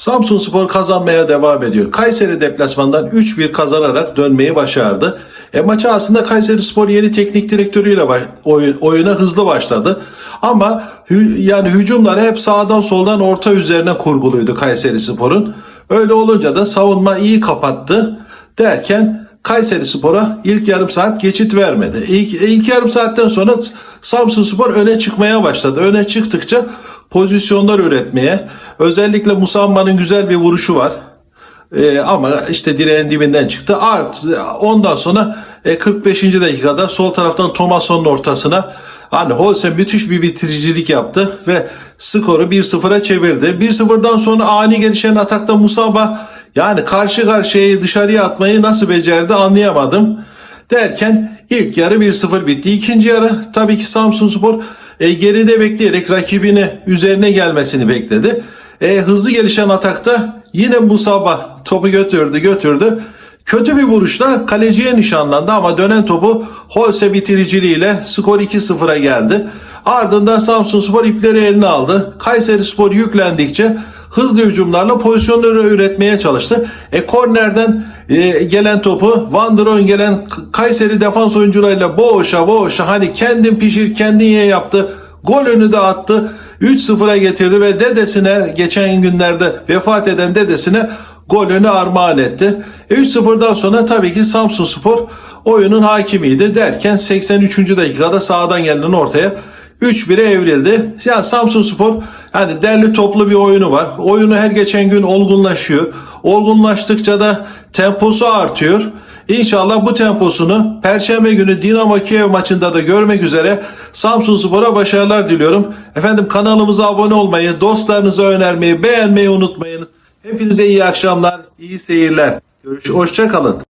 Samsun Spor kazanmaya devam ediyor. Kayseri deplasmandan 3-1 kazanarak dönmeyi başardı. E maça aslında Kayseri Spor yeni teknik direktörüyle baş- oy- oyuna hızlı başladı. Ama hü- yani hücumları hep sağdan soldan orta üzerine kurguluydu Kayseri Spor'un. Öyle olunca da savunma iyi kapattı derken Kayseri Spor'a ilk yarım saat geçit vermedi. İlk, ilk yarım saatten sonra Samsun Spor öne çıkmaya başladı. Öne çıktıkça pozisyonlar üretmeye özellikle Musamba'nın güzel bir vuruşu var. Ee, ama işte direğin dibinden çıktı. Art, ondan sonra e, 45. dakikada sol taraftan Thomason'un ortasına hani Holse müthiş bir bitiricilik yaptı ve skoru 1-0'a çevirdi. 1-0'dan sonra ani gelişen atakta Musaba yani karşı karşıyayı dışarıya atmayı nasıl becerdi anlayamadım. Derken ilk yarı 1-0 bitti. İkinci yarı tabii ki Samsun Spor e, geride bekleyerek rakibini üzerine gelmesini bekledi. E, hızlı gelişen atakta yine Musaba topu götürdü götürdü. Kötü bir vuruşla kaleciye nişanlandı ama dönen topu Holse bitiriciliğiyle skor 2-0'a geldi. Ardından Samsun Spor ipleri eline aldı. Kayseri Spor yüklendikçe hızlı hücumlarla pozisyonları üretmeye çalıştı. E kornerden e, gelen topu Van der gelen Kayseri defans oyuncularıyla boğuşa boğuşa hani kendin pişir kendin ye yaptı. Golünü de attı. 3-0'a getirdi ve dedesine geçen günlerde vefat eden dedesine golünü armağan etti. E 3-0'dan sonra tabii ki Samsun Spor oyunun hakimiydi derken 83. dakikada sağdan gelen ortaya 3-1'e evrildi. Yani Samsun Spor yani derli toplu bir oyunu var. Oyunu her geçen gün olgunlaşıyor. Olgunlaştıkça da temposu artıyor. İnşallah bu temposunu Perşembe günü Dinamo Kiev maçında da görmek üzere Samsun Spor'a başarılar diliyorum. Efendim kanalımıza abone olmayı, dostlarınıza önermeyi, beğenmeyi unutmayınız. Hepinize iyi akşamlar, iyi seyirler. Görüş, hoşça kalın.